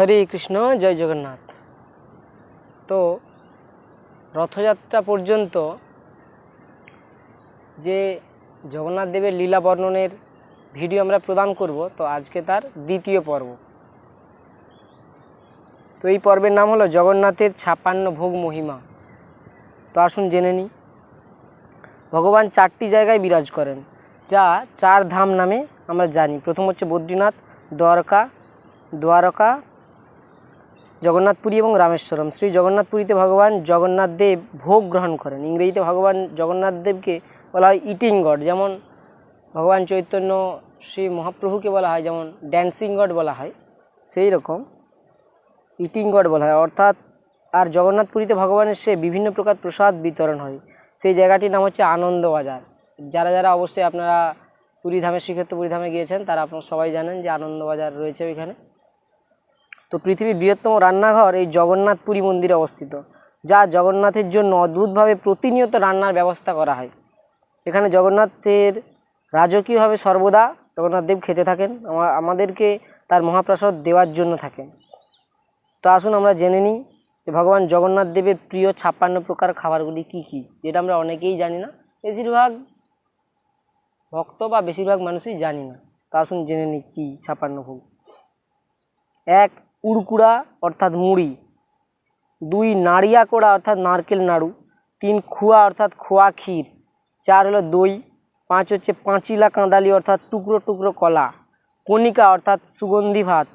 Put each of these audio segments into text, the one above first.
হরে কৃষ্ণ, জয় জগন্নাথ। তো রথযাত্রা পর্যন্ত যে জগন্নাথ দেবের লীলা বর্ণনের ভিডিও আমরা প্রদান করব, তো আজকে তার দ্বিতীয় পর্ব। তো এই পর্বের নাম হলো জগন্নাথের ছাপান্ন ভোগ মহিমা। তো আসুন জেনে নিই। ভগবান চারটি জায়গায় বিরাজ করেন, যা চার ধাম নামে আমরা জানি। প্রথম হচ্ছে বদ্রীনাথ, দ্বারকা দ্বারকা জগন্নাথপুরী এবং রামেশ্বরম। শ্রী জগন্নাথপুরীতে ভগবান জগন্নাথ দেব ভোগ গ্রহণ করেন। ইংরেজিতে ভগবান জগন্নাথ দেবকে বলা হয় ইটিং গড। যেমন ভগবান চৈতন্য শ্রী মহাপ্রভুকে বলা হয়, যেমন ড্যান্সিং গড বলা হয়, সেই রকম ইটিং গড বলা হয়। অর্থাৎ, আর জগন্নাথপুরীতে ভগবানের সে বিভিন্ন প্রকার প্রসাদ বিতরণ হয়। সেই জায়গাটির নাম হচ্ছে আনন্দবাজার। যারা যারা অবশ্যই আপনারা পুরীধামে শ্রীক্ষেত্র পুরীধামে গিয়েছেন, তারা আপনারা সবাই জানেন যে আনন্দবাজার রয়েছে ওইখানে। তো পৃথিবীর বৃহত্তম রান্নাঘর এই জগন্নাথ পুরী মন্দিরে অবস্থিত, যা জগন্নাথের জন্য অদ্ভুতভাবে প্রতিনিয়ত রান্নার ব্যবস্থা করা হয়। এখানে জগন্নাথের রাজকীয়ভাবে সর্বদা জগন্নাথ দেব খেতে থাকেন আমাদেরকে তার মহাপ্রসাদ দেওয়ার জন্য থাকেন। তো আসুন আমরা জেনে নিই যে ভগবান জগন্নাথ দেবের প্রিয় ছাপ্পান্ন প্রকার খাবারগুলি কি কি, যেটা আমরা অনেকেই জানি না। বেশিরভাগ ভক্ত বা বেশিরভাগ মানুষই জানি না। তা আসুন জেনে নিই কী ছাপ্পান্ন ভোগ। এক উড়কুড়া অর্থাৎ মুড়ি, দুই নাড়িয়া কোড়া অর্থাৎ নারকেল নাড়ু, তিন খুয়া অর্থাৎ খোয়া ক্ষীর, চার হলো দই, পাঁচ হচ্ছে পাঁচিলা কাঁদালি অর্থাৎ টুকরো টুকরো কলা, কণিকা অর্থাৎ সুগন্ধি ভাত,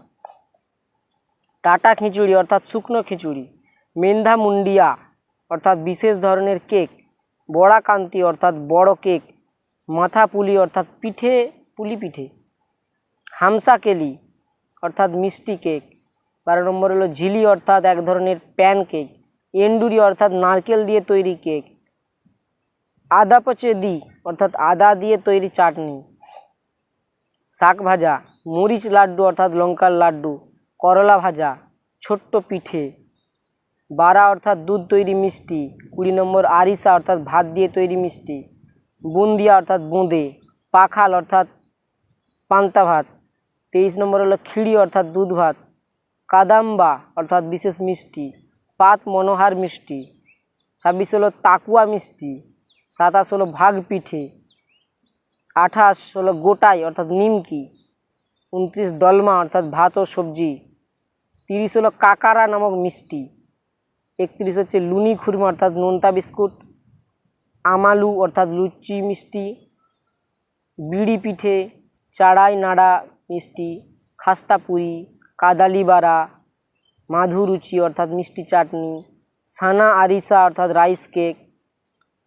টাটা খিচুড়ি অর্থাৎ শুকনো খিচুড়ি মেন্ধা মুন্ডিয়া অর্থাৎ বিশেষ ধরনের কেক, বড়া কান্তি অর্থাৎ বড় কেক, মাথা পুলি অর্থাৎ পিঠে, পুলি পিঠে, হামসা কেলি অর্থাৎ মিষ্টি কেক বারো নম্বর হলো ঝিলি অর্থাৎ এক ধরনের প্যান কেক এন্ডুরি অর্থাৎ নারকেল দিয়ে তৈরি কেক আদা পচেদি অর্থাৎ আদা দিয়ে তৈরি চাটনি, শাক ভাজা, মরিচ লাড্ডু অর্থাৎ লঙ্কার লাড্ডু, করলা ভাজা, ছোট্ট পিঠে, বারা অর্থাৎ দুধ তৈরি মিষ্টি, কুড়ি নম্বর আরিসা অর্থাৎ ভাত দিয়ে তৈরি মিষ্টি, বুন্দিয়া অর্থাৎ বোঁদে, পাখাল অর্থাৎ পান্তা ভাত, তেইশ নম্বর হলো খিড়ি অর্থাৎ দুধ ভাত কাদাম্বা, অর্থাৎ বিশেষ মিষ্টি, পাত মনোহার মিষ্টি, ছাব্বিশ হলো তাকুয়া মিষ্টি, সাতাশ হলো ভাগ পিঠে আঠাশ হলো গোটাই, অর্থাৎ নিমকি, উনত্রিশ দলমা, অর্থাৎ ভাত ও সবজি, তিরিশ হলো কাকারা নামক মিষ্টি, একত্রিশ হচ্ছে লুনি খুরমা, অর্থাৎ নোনতা বিস্কুট, আমালু, অর্থাৎ লুচি মিষ্টি, বিড়ি পিঠে, চাড়াই নাড়া মিষ্টি, খাস্তা পুরি কাদালি বাড়া মাধুরুচি অর্থাৎ মিষ্টি চাটনি, সানা আরিসা অর্থাৎ রাইস কেক,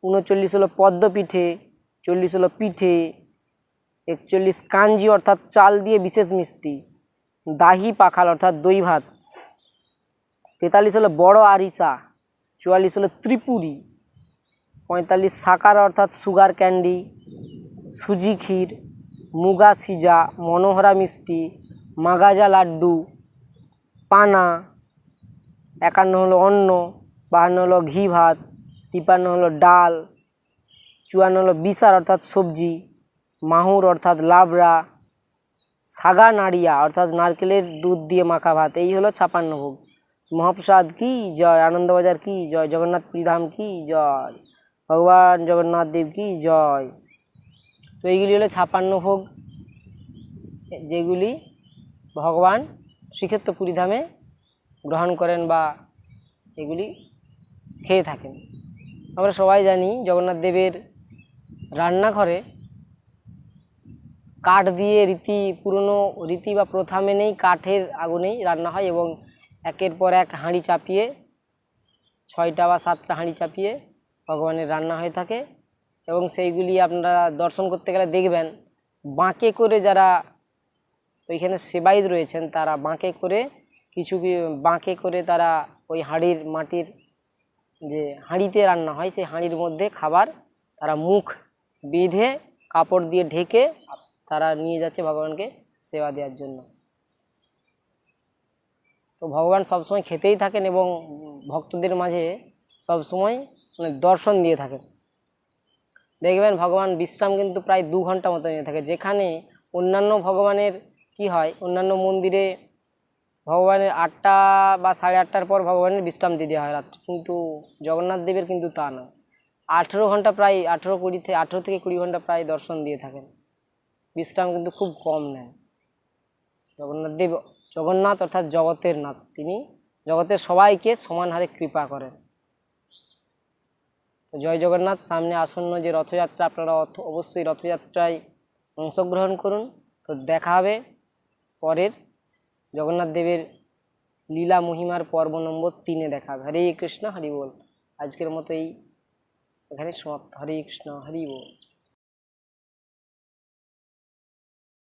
উনচল্লিশ হলো পদ্ম পিঠে চল্লিশ হলো পিঠে, একচল্লিশ কাঞ্জি অর্থাৎ চাল দিয়ে বিশেষ মিষ্টি, দাহি পাখাল অর্থাৎ দই ভাত, তেতাল্লিশ হলো বড় আরিসা, চুয়াল্লিশ হলো ত্রিপুরি, পঁয়তাল্লিশ সাকার অর্থাৎ সুগার ক্যান্ডি, সুজি ক্ষীর, মুগা সিজা, মনোহরা মিষ্টি মাগাজা লাড্ডু, পানা, একান্ন হলো অন্ন, বাহান্ন হলো ঘি ভাত তিপান্ন হলো ডাল, চুয়ান্ন হলো বিসার অর্থাৎ সবজি, মাহুর অর্থাৎ লাবড়া, সাগা নাড়িয়া অর্থাৎ নারকেলের দুধ দিয়ে মাখা ভাত, এই হলো ছাপান্ন ভোগ। মহাপ্রসাদ কি জয়, আনন্দবাজার কি জয়, জগন্নাথ ধাম কি জয়, ভগবান জগন্নাথ দেব কি জয়। তো এইগুলি হলো ছাপান্ন ভোগ, যেগুলি ভগবান শ্রীক্ষেত্র পুরীধামে গ্রহণ করেন বা এগুলি খেয়ে থাকেন। আমরা সবাই জানি জগন্নাথ দেবের রান্নাঘরে কাঠ দিয়ে রীতি, পুরনো রীতি বা প্রথা মেনেই কাঠের আগুনেই রান্না হয় এবং একের পর এক হাঁড়ি চাপিয়ে, ছয়টা বা সাতটা হাঁড়ি চাপিয়ে ভগবানের রান্না হয়ে থাকে এবং সেইগুলি আপনারা দর্শন করতে গেলে দেখবেন। বাঁকে করে যারা ওইখানে সেবাইত রয়েছেন, তারা বাঁকে করে কিছু বাঁকে করে তারা ওই হাঁড়ির মাটির যে হাঁড়িতে রান্না হয়, সেই হাঁড়ির মধ্যে খাবার তারা মুখ বেঁধে কাপড় দিয়ে ঢেকে তারা নিয়ে যাচ্ছে ভগবানকে সেবা দেওয়ার জন্য। তো ভগবান সবসময় খেতেই থাকেন এবং ভক্তদের মাঝে সবসময় মানে দর্শন দিয়ে থাকেন। দেখবেন ভগবান বিশ্রাম কিন্তু প্রায় দু ঘণ্টা মতো নিয়ে থাকে। যেখানে অন্যান্য ভগবানের কি হয়? অন্যান্য মন্দিরে ভগবানের আটটা বা সাড়ে আটটার পর ভগবানের বিশ্রাম দিয়ে দেওয়া হয় রাত্রে। কিন্তু জগন্নাথ দেবের কিন্তু তা না। আঠেরো ঘণ্টা প্রায় আঠেরো কুড়ি থেকে আঠেরো থেকে কুড়ি ঘণ্টা প্রায় দর্শন দিয়ে থাকেন। বিশ্রাম কিন্তু খুব কম নেন। জগন্নাথ দেব, জগন্নাথ অর্থাৎ জগতের নাথ। তিনি জগতের সবাইকে সমান হারে কৃপা করেন। তো জয় জগন্নাথ, সামনে আসন্ন যে রথযাত্রা, আপনারা অবশ্যই রথযাত্রায় অংশগ্রহণ করুন। তো দেখা হবে। পরের জগন্নাথ দেবের লীলা মহিমার পর্ব নম্বর তিনে দেখা। হরে কৃষ্ণ, হরি বল। আজকের মতো এই এখানে সমাপ্ত। হরে কৃষ্ণ, হরি বল।